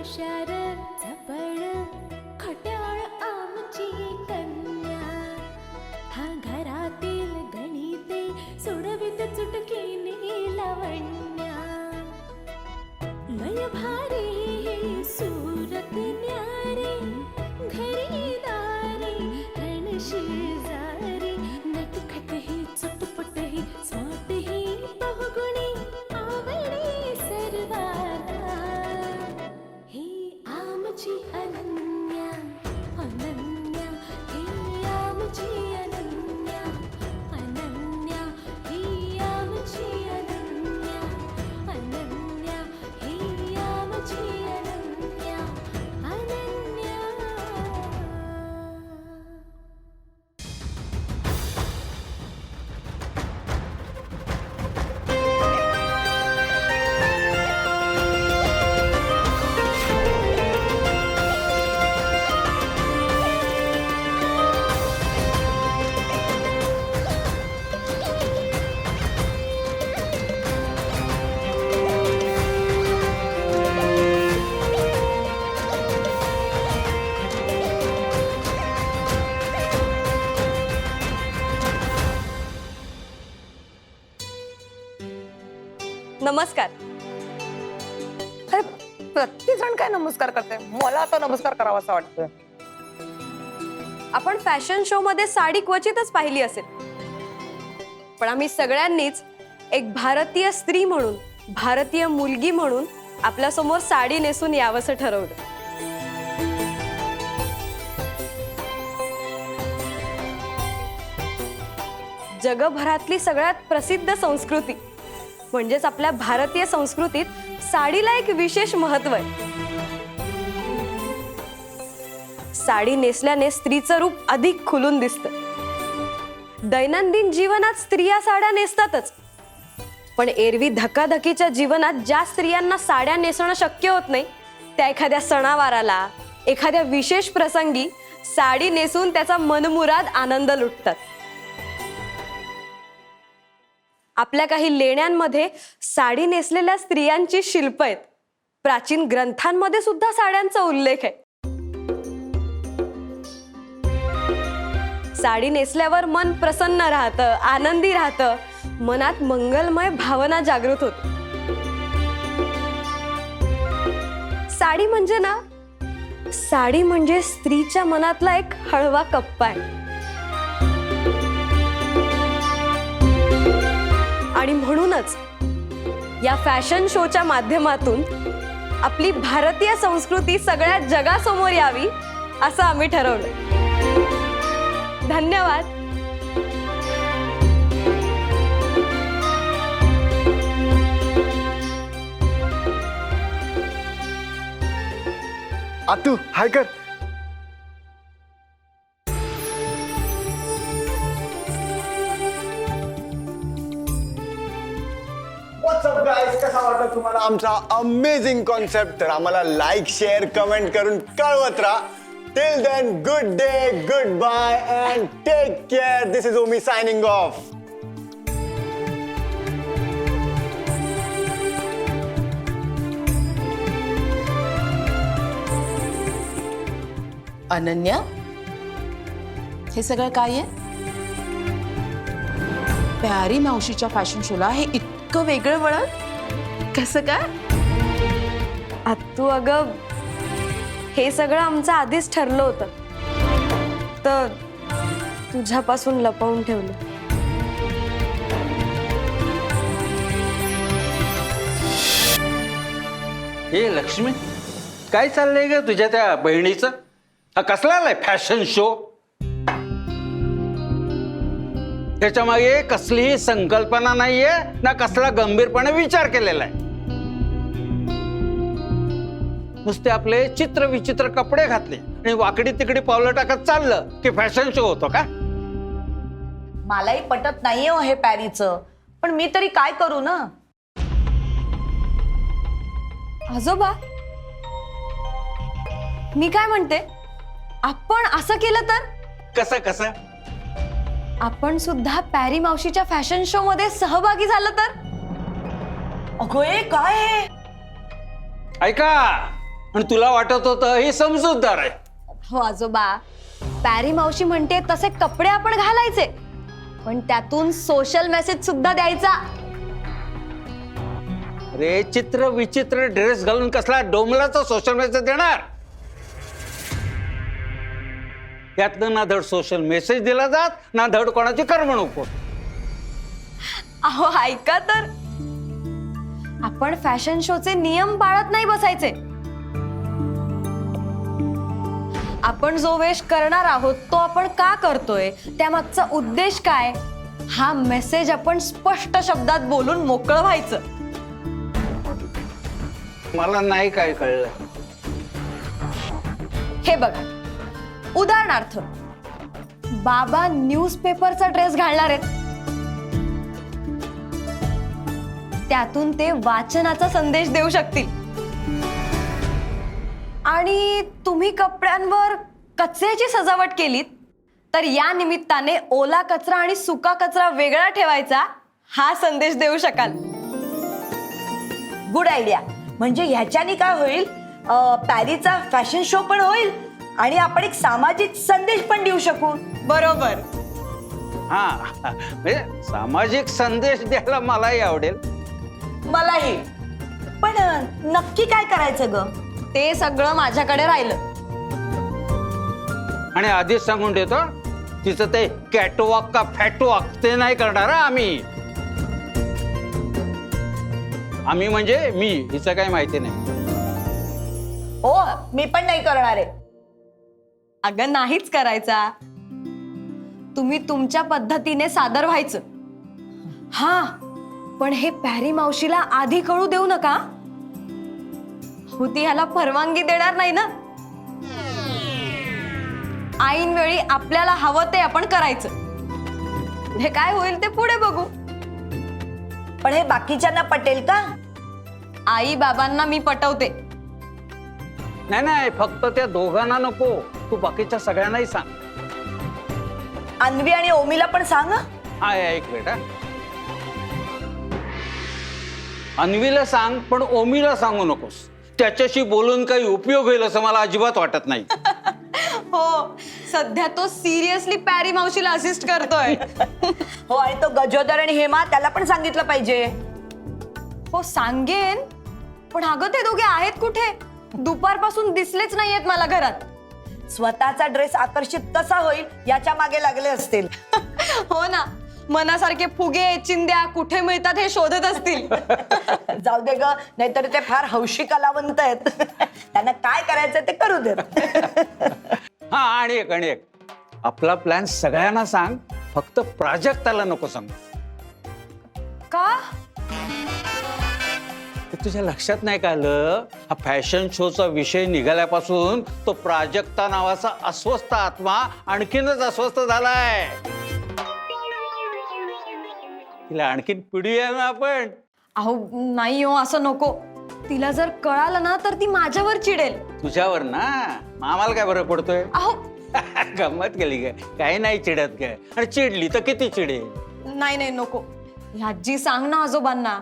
हुशार चपळ खट्याळ आमची कन्या. हा घरातील गणिते सोडवित चुटकीने लावण्या. लय भारी सूरत न्यारे घरी दारी रण जारी. नटखट ही चटपट ही स्वाट ही बहुगुणी. नमस्कार. अरे प्रत्येक जण काय नमस्कार करते मला आता नमस्कार करावासा वाटतोय. आपण फॅशन शो मध्ये साडी क्वचितच पाहिली असेल. पण आम्ही सगळ्यांनीच एक भारतीय स्त्री म्हणून भारतीय मुलगी म्हणून आपल्यासमोर साडी नेसून यावंसं ठरवलं. जगभरातली सगळ्यात प्रसिद्ध संस्कृती म्हणजेच आपल्या भारतीय संस्कृतीत साडीला एक विशेष महत्त्व आहे. साडी नेसल्याने स्त्रीचं रूप अधिक खुलून दिसतं. दैनंदिन जीवनात स्त्रिया साड्या नेसतातच. पण एरवी धकाधकीच्या जीवनात ज्या स्त्रियांना साड्या नेसणं शक्य होत नाही त्या एखाद्या सणावाराला एखाद्या विशेष प्रसंगी साडी नेसून त्याचा मनमुराद आनंद लुटतात. आपल्या काही लेण्यांमध्ये साडी नेसलेल्या स्त्रियांची शिल्प आहेत. प्राचीन ग्रंथांमध्ये सुद्धा साड्यांचा उल्लेख आहे. साडी नेसल्यावर मन प्रसन्न राहतं आनंदी राहतं. मनात मंगलमय भावना जागृत होत. साडी म्हणजे ना साडी म्हणजे स्त्रीच्या मनातला एक हळवा कप्पा आहे. आणि म्हणूनच या फॅशन शोच्या माध्यमातून आपली भारतीय संस्कृती सगळ्या जगासमोर यावी असं आम्ही ठरवलं धन्यवाद. आतू हाय कर. तुम्हाला आमचा अमेझिंग कॉन्सेप्ट तर आम्हाला लाईक शेअर कमेंट करून कळवत राहा. Till then good day good bye and take care this is Omi signing off Ananya हे सगळं काय आहे? प्यारी मावशीच्या फॅशन शोला हे इतकं वेगळं वळण? कसं काय? तू अगं हे सगळं आमचं आधीच ठरलं होतं. तर तुझ्यापासून लपवून ठेवलं. हे लक्ष्मी काय चाललंय ग तुझ्या त्या बहिणीचं? हा कसला आलाय फॅशन शो त्याच्यामागे कसलीही संकल्पना नाहीये ना कसला गंभीरपणे विचार केलेला आहे. नुसते आपले चित्र विचित्र कपडे घातले आणि वाकडी तिकडी पावलं टाकत चाललं की फॅशन शो होतो का? मलाही पटत नाहीये हो हे पॅरीचं. पण मी तरी काय करू ना? आजोबा? मी काय म्हणते? आपण असं केलं तर? कसं कसं? आपण सुद्धा पॅरी मावशीच्या फॅशन शो मध्ये सहभागी झालं तर? अगं ए काय हे? ऐका आणि तुला वाटत होतं ही समजूतदार आहे. हो आजोबा. पॅरी मावशी म्हणते तसे कपडे आपण घालायचे. पण त्यातून सोशल मेसेज सुद्धा द्यायचा. अरे चित्र विचित्र ड्रेस घालून कसला डोंबलाचा सोशल मेसेज देणार? यातनं ना धड सोशल मेसेज दिला जात ना धड कोणाची करमणूक होत. अहो ऐका तर. आपण फॅशन शोचे नियम पाळत नाही बसायचे. आपण जो वेश करणार आहोत तो आपण का करतोय? त्यामागचा उद्देश काय? हा मेसेज आपण स्पष्ट शब्दात बोलून मोकळं व्हायचं मला नाही काय कळलं. हे बघा. उदाहरणार्थ बाबा न्यूजपेपरचा ड्रेस घालणार आहेत. त्यातून ते वाचनाचा संदेश देऊ शकतील. आणि तुम्ही कपड्यांवर कचऱ्याची सजावट केलीत तर या निमित्ताने ओला कचरा आणि सुका कचरा वेगळा ठेवायचा हा संदेश देऊ शकाल. गुड आयडिया म्हणजे ह्याच्याने काय होईल? पॅरीचा फॅशन शो पण होईल आणि आपण एक सामाजिक संदेश पण देऊ शकू. बरोबर. हा म्हणजे सामाजिक संदेश द्यायला मलाही आवडेल. मलाही. पण अं, नक्की काय करायचं ग? ते सगळं माझ्याकडे राहिलं. आणि आधीच सांगून देतो तिचं ते कॅटवॉक का फॅटवॉक ते नाही करणार हा आम्ही. आम्ही म्हणजे मी हिचं काही माहिती नाही. हो मी पण नाही करणार. आहे अगं नाहीच करायचा. तुम्ही तुमच्या पद्धतीने सादर व्हायचं. हा पण हे पॅरी मावशीला आधी कळू देऊ नका. होती ह्याला परवानगी देणार नाही ना. ऐन वेळी आपल्याला हवं ते आपण करायचं. पुढे काय होईल ते पुढे बघू. पण हे बाकीच्यांना पटेल का? आई बाबांना मी पटवते. नाही नाही फक्त त्या दोघांना नको. तू बाकीच्या सगळ्यांनाही सांग. अन्वी आणि ओमीला पण सांग हं. हा एक बेटा अन्वीला सांग पण ओमीला सांगू नकोस. त्याच्याशी बोलून काही उपयोग होईल असं मला अजिबात वाटत नाही. हो सध्या तो सिरियसली पॅरी मावशीला असिस्ट करतोय. हो आणि तो गजोदर आणि हेमा त्याला पण सांगितलं पाहिजे. हो सांगेन पण अगं ते दोघे आहेत कुठे? दुपारपासून दिसलेच नाहीयेत मला घरात. स्वतःचा ड्रेस आकर्षित कसा होईल याच्या मागे लागले असतील. हो ना. मनासारखे फुगे चिंद्या कुठे मिळतात हे शोधत असतील. जाऊ दे ग नाहीतर ते फार हौशी कलावंत आहेत. त्यांना काय करायचं ते करू देत. हा आणि एक आणि एक. आपला प्लॅन सगळ्यांना सांग फक्त प्राजक्ताला नको सांग. का? तुझ्या लक्षात नाही का आलं? हा फॅशन शोचा विषय निघाल्यापासून तो प्राजक्ता नावाचा अस्वस्थ आत्मा आणखीनच अस्वस्थ झालाय. तिला आणखीन पिढूया ना आपण. अहो नाही हो असं नको. तिला जर कळालं ना तर ती माझ्यावर चिडेल. तुझ्यावर ना? मग आम्हाला काय बरं पडतोय? अहो. गंमत केली काय काही नाही चिडत काय आणि चिडली तर किती चिडे नाही नाही नको. ह्याची सांग ना आजोबांना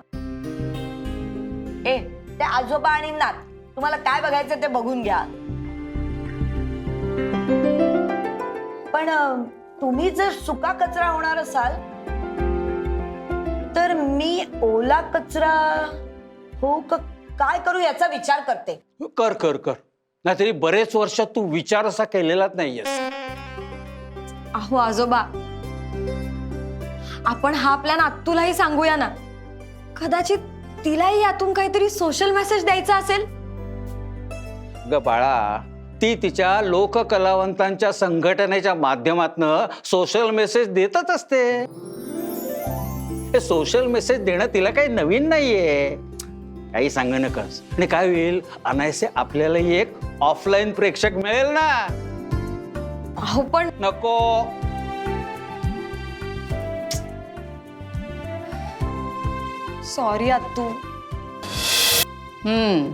ए ते आजोबा आणि नात तुम्हाला काय बघायचं ते बघून घ्या. पण तुम्ही जर सुका कचरा होणार असाल तर मी ओला कचरा हो क- काय करू याचा विचार करते. कर कर कर. नाहीतरी बरेच वर्ष तू विचार असा केलेलाच नाहीयेस. अहो आजोबा आपण हा प्लॅन आत्तूलाही सांगूया ना. कदाचित तिलाही यातून काहीतरी सोशल मेसेज द्यायचा असेल? ग बाळा ती तिच्या लोककलावंतांच्या संघटनेच्या माध्यमातनं सोशल मेसेज देतच असते. हे सोशल मेसेज देणं तिला काही नवीन नाहीये. काही सांगू नकस. आणि काय होईल? अनायसे आपल्यालाही एक ऑफलाईन प्रेक्षक मिळेल ना. अहो पण नको. सॉरी आत्तू. हम्म.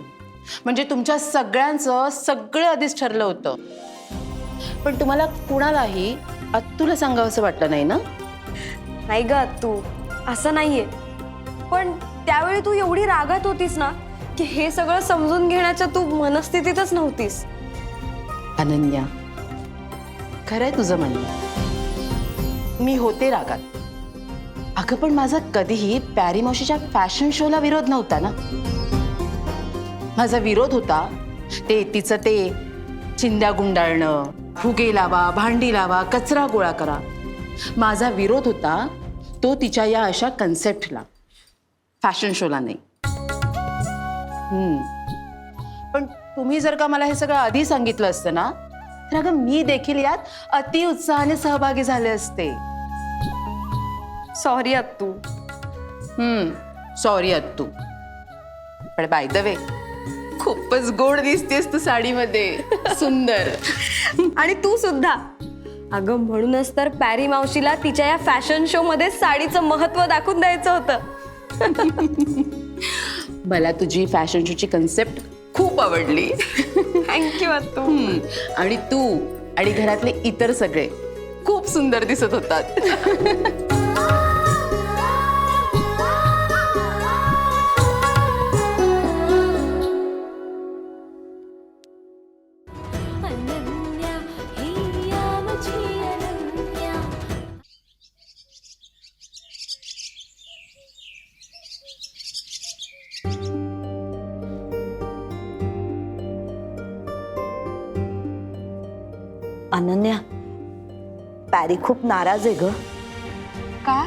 म्हणजे तुमच्या सगळ्यांचं सगळं आधीच ठरलं होतं. पण तुम्हाला कुणालाही अत्तूला सांगावंसं वाटलं नाही ना? नाही ग आत्तू असं नाहीये. पण त्यावेळी तू एवढी रागात होतीस ना की हे सगळं समजून घेण्याच्या तू मनस्थितीतच नव्हतीस. अनन्या खरंय तुझं म्हणणं. मी होते रागात. अगं पण माझा कधीही पॅरीमॉशीच्या फॅशन शोला विरोध नव्हता ना? माझा विरोध होता ते तिचं ते चिंध्या गुंडाळणं फुगे लावा भांडी लावा कचरा गोळा करा. माझा विरोध होता तो तिच्या या अशा कन्सेप्टला फॅशन शोला नाही. पण तुम्ही जर का मला हे सगळं आधी सांगितलं असतं ना तर अगं मी देखील यात अति उत्साहाने सहभागी झाले असते. सॉरी तू हम्म सॉरी अत्तू पण बाय द वे खूपच गोड दिसतेस तू साडीमध्ये. सुंदर. आणि तू सुद्धा. अगं म्हणूनच तर पॅरी मावशीला तिच्या या फॅशन शो मध्ये साडीचं महत्त्व दाखवून द्यायचं होतं. मला तुझी फॅशन शोची कन्सेप्ट खूप आवडली. थँक्यू तू हम्म. आणि तू आणि घरातले इतर सगळे खूप सुंदर दिसत होतात. पॅरी खूप नाराज आहे ग. का?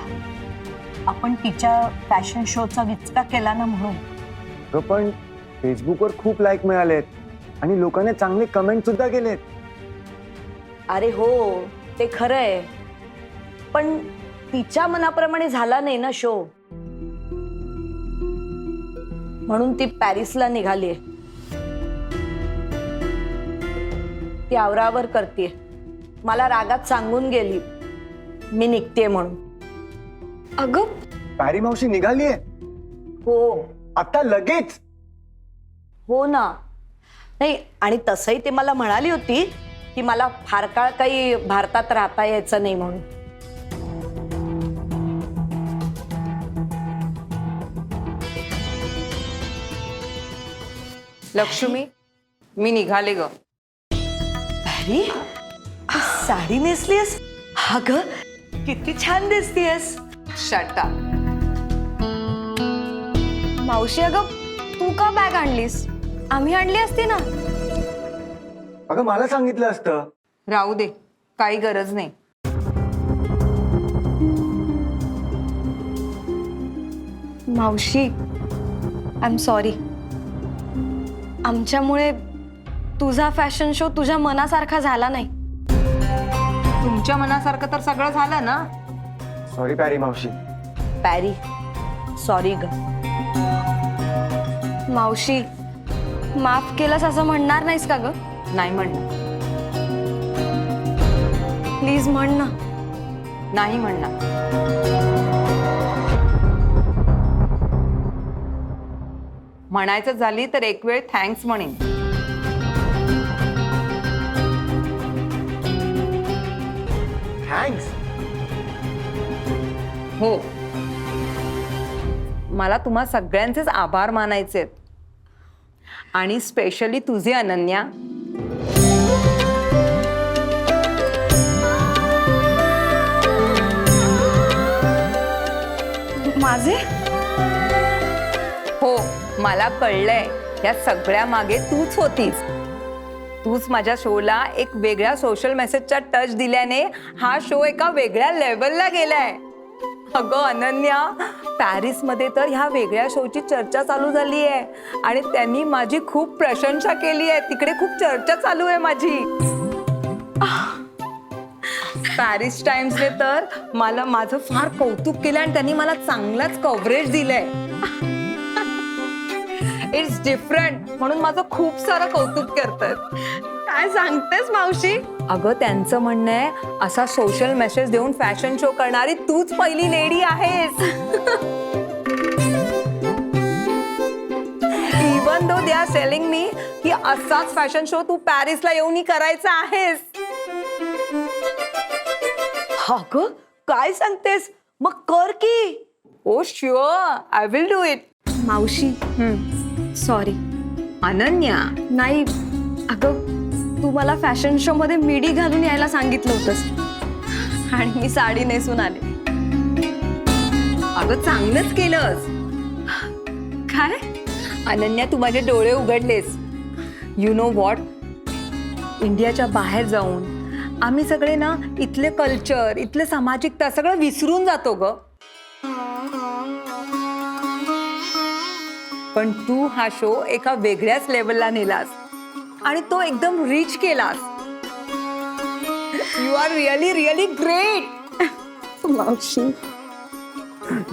आपण तिच्या फॅशन शोचा विचका केला ना म्हणून. अगं पण फेसबुकवर खूप लाईक मिळालेत. आणि लोकांनी चांगले कमेंट सुद्धा केलेत. अरे हो ते खरं आहे पण तिच्या मनाप्रमाणे झाला नाही ना शो म्हणून ती पॅरिसला निघालीये. ती आवरावर करते मला रागात सांगून गेली. मी निघते म्हणून. अगं. पॅरी मावशी निघालीये? हो. आता लगेच? हो ना. नाही आणि तसंही ते मला म्हणाली होती की मला फार काळ काही भारतात राहता यायचं नाही म्हणून. लक्ष्मी मी निघाले ग. साडी नेसलीस अग किती छान दिसतीयस. शटा मावशी अगं तू का बॅग आणलीस? आम्ही आणली असती ना. अगं मला सांगितलं असतं. राहू दे काही गरज नाही. मावशी आय एम सॉरी आमच्यामुळे तुझा फॅशन शो तुझ्या मनासारखा झाला नाही. तुमच्या मनासारखं तर सगळं झालं ना? सॉरी पॅरी मावशी. पॅरी सॉरी ग. मावशी माफ केलंस असं म्हणणार नाहीस का ग? नाही म्हणणार. प्लीज म्हण ना. नाही म्हणणार. म्हणायचं झाली तर एक वेळ थँक्स म्हणेन. थँक्स हो. मला तुम्हा सगळ्यांचेच आभार मानायचे आणि स्पेशली तुझे अनन्या. माझे? हो मला कळलंय. या सगळ्या मागे तूच होतीस. तूच माझ्या शोला एक वेगळ्या सोशल मेसेजचा टच दिल्याने हा शो एका वेगळ्या लेवलला गेलाय. अगं अनन्या पॅरिसमध्ये तर ह्या वेगळ्या शोची चर्चा चालू झाली आहे आणि त्यांनी माझी खूप प्रशंसा केली आहे तिकडे खूप चर्चा चालू आहे माझी. पॅरिस टाइम्सने तर मला माझं फार कौतुक केलं आणि त्यांनी मला चांगलाच कव्हरेज दिलंय. इट्स डिफरंट म्हणून माझं खूप सारं कौतुक करतात. काय सांगतेस मावशी? अगं त्यांचं म्हणणं आहे असा सोशल मेसेज देऊन फॅशन शो करणारी तूच पहिली लेडी आहेस. Even though they are selling मी की असाच फॅशन शो तू पॅरिसला येऊन करायचा आहेस. अग काय सांगतेस? मग कर की. ओ sure I will do it मावशी सॉरी अनन्या नाही. अगं तू मला फॅशन शो मध्ये मिडी घालून यायला सांगितलं होतंस. आणि मी साडी नेसून आले. अगं चांगलंच केलंस. काय? अनन्या तू माझे डोळे उघडलेस. यु नो वॉट इंडियाच्या बाहेर जाऊन आम्ही सगळे ना इथले कल्चर इथले सामाजिकता सगळं विसरून जातो ग. पण तू हा शो एका वेगळ्याच लेवलला नेलास. आणि तो एकदम रिच केलास. You are really really great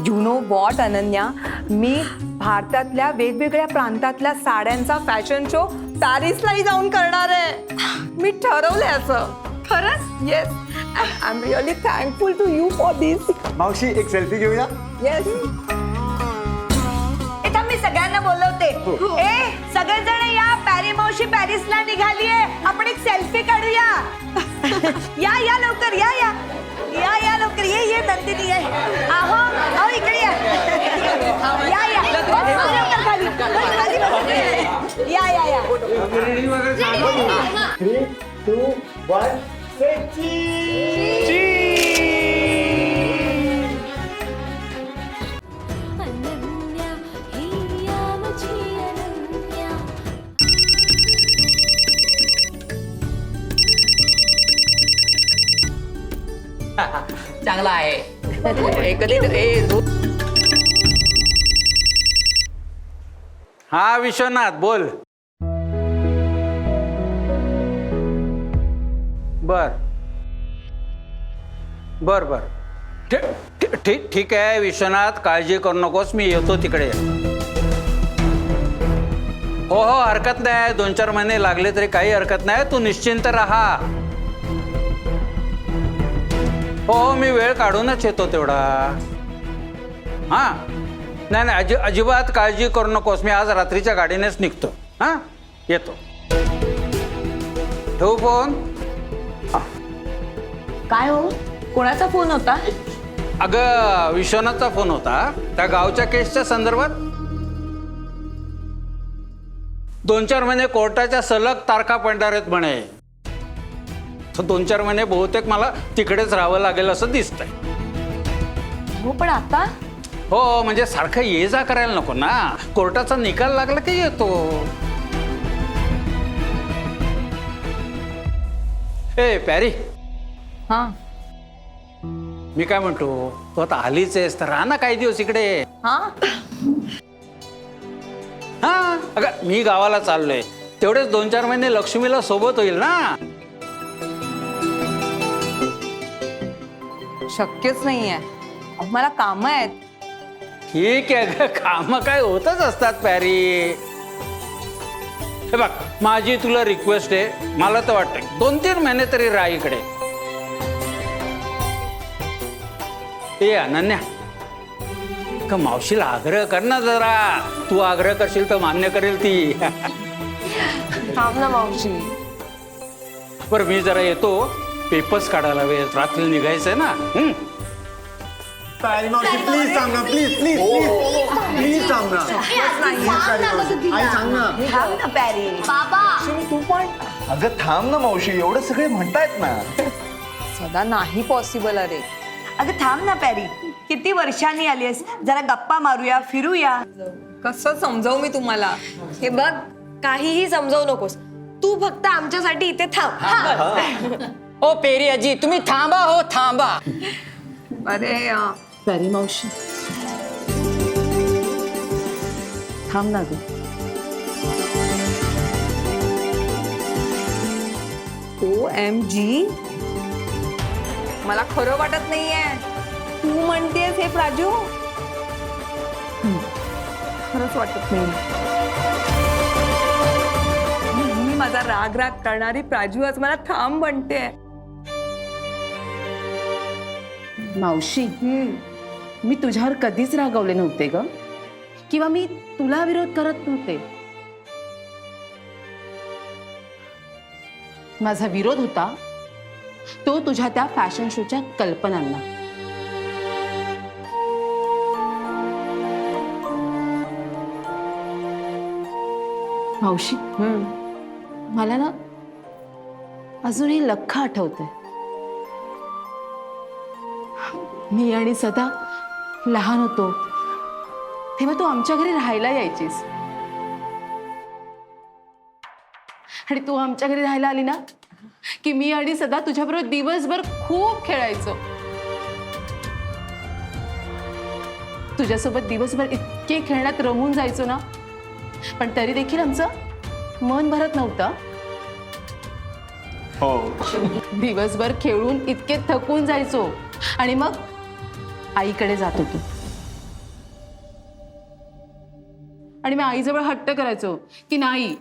you know what Ananya मी भारतातल्या वेगवेगळ्या प्रांतातल्या साड्यांचा फॅशन शो पॅरिसलाही जाऊन करणार आहे. मी ठरवलंय असं. खरंच? Yes I am really thankful to you for this मावशी एक सेल्फी घेऊया? येस मी सगळ्यांना बोलवते. ए सगळेजण या पॅरी मावशी पॅरिसला निघालीये. आपण एक सेल्फी काढूया. या या लवकर या या. या या लवकर. ये ये नंदिनी ये. आहो आहो इकडे या. या या. बस लवकर खाली. बस खाली बस. या या या. थ्री टू वन अनन्या चांगला आहे. ए दो- हा विश्वनाथ बोल. बर. बर बर. ठी- ठी- ठीक ठीक आहे विश्वनाथ काळजी करू नकोस मी येतो तिकडे. हो हो हरकत नाही. दोन चार महिने लागले तरी काही हरकत नाही. तू निश्चिंत राहा. हो मी वेळ काढूनच येतो तेवढा. हां? नाही नाही अजि अजिबात काळजी करू नकोस. मी आज रात्रीच्या गाडीनेच निघतो. हां? येतो. ठेवू फोन? काय हो? कोणाचा फोन होता? अगं विश्वनाथचा फोन होता. त्या गावच्या केसच्या संदर्भात? दोन चार महिने कोर्टाच्या सलग तारखा पडणार आहेत म्हणे. तर दोन चार महिने बहुतेक मला तिकडेच राहावं लागेल असं दिसतंय. हो पण आता? हो म्हणजे सारखं ये जा करायला नको ना. कोर्टाचा निकाल लागला की येतो. ए पॅरी हां. मी काय म्हणतो तू आता आलीच आहेस तर राहा ना काही दिवस इकडे. हां? हा अगं मी गावाला चाललोय. तेवढेच दोन चार महिने लक्ष्मीला सोबत होईल ना. शक्यच नाहीये. मला कामं आहेत. ठीक आहे ग काम काय होतच असतात पॅरी. हे बघ माझी तुला रिक्वेस्ट आहे. मला तर वाटतं दोन तीन महिने तरी राहा इकडे. ए अनन्या. का मावशीला आग्रह कर ना जरा. तू आग्रह करशील तर मान्य करेल ती. थांब ना मावशी. बरं मी जरा येतो. पेपर्स काढायला वेळ रात्री निघायचंय ना. हं? पॅरी मावशी प्लीज सांग ना प्लीज प्लीज प्लीज प्लीज सांग ना. आई सांग ना. थांब ना पॅरी. तू पण. अगं थांब ना मावशी एवढं सगळे म्हणतायत ना. सदा नाही पॉसिबल अरे. अगं थांब ना पॅरी. किती वर्षांनी आलीस जरा गप्पा मारूया फिरूया. कसं समजावू मी तुम्हाला? हे बघ काहीही समजावू नकोस. तू फक्त आमच्यासाठी इथे थांब. ओ पेरी अजी तुम्ही थांबा हो थांबा. अरे अं, पॅरी मावशी थांब ना ग. O M G. मला खरं वाटत नाहीये. तू म्हणतेस हे प्राजू? हं, खरंच वाटत नाही. नेहमी माझा राग राग करणारी प्राजू आज मला थांब म्हणते. मावशी मी तुझ्यावर कधीच रागवले नव्हते ग. किंवा मी तुला विरोध करत नव्हते. माझा विरोध होता तो तुझ्या त्या फॅशन शोच्या कल्पनांना. मावशी मला ना अजूनही लख आठवतंय. मी आणि सदा लहान होतो. तेव्हा तू आमच्या घरी राहायला यायचीस. आणि तू आमच्या घरी राहायला आली ना की मी आणि सदा तुझ्याबरोबर दिवसभर खूप खेळायचो. तुझ्यासोबत दिवसभर इतके खेळण्यात रमून जायचो ना पण तरी देखील आमचं मन भरत नव्हतं. हो. दिवसभर खेळून इतके थकून जायचो. आणि मग आईकडे जात होतो. आणि मी आईजवळ हट्ट करायचो की नाही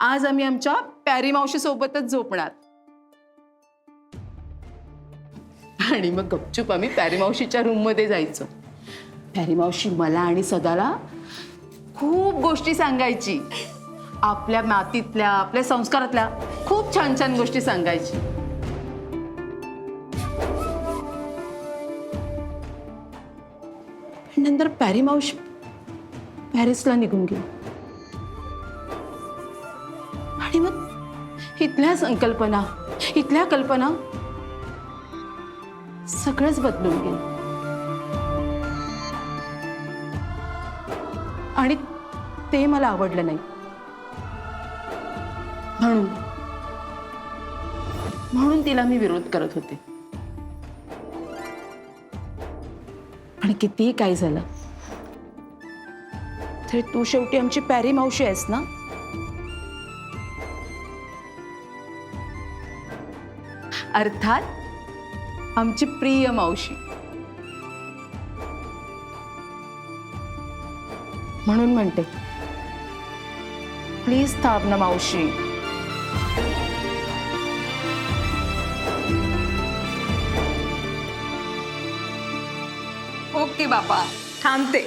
आज आम्ही आमच्या पॅरी मावशी सोबतच झोपणार. आणि मग गपचूप आम्ही पॅरी मावशीच्या रूममध्ये जायचो. पॅरी मावशी मला आणि सदाला खूप गोष्टी सांगायची. आपल्या मातीतल्या आपल्या संस्कारातल्या खूप छान छान गोष्टी सांगायची. नंतर पॅरी पॅरिसला निघून गेली. आणि मग इथल्या संकल्पना इथल्या कल्पना सगळंच बदलून गेलं. आणि ते मला आवडलं नाही. म्हणून म्हणून तिला मी विरोध करत होते. आणि कितीही काय झालं? तरी तू शेवटी आमची पॅरी मावशी आहेस ना? अर्थात आमची प्रिय मावशी. म्हणून म्हणते प्लीज थांब ना मावशी. ओके बापा. थांबते.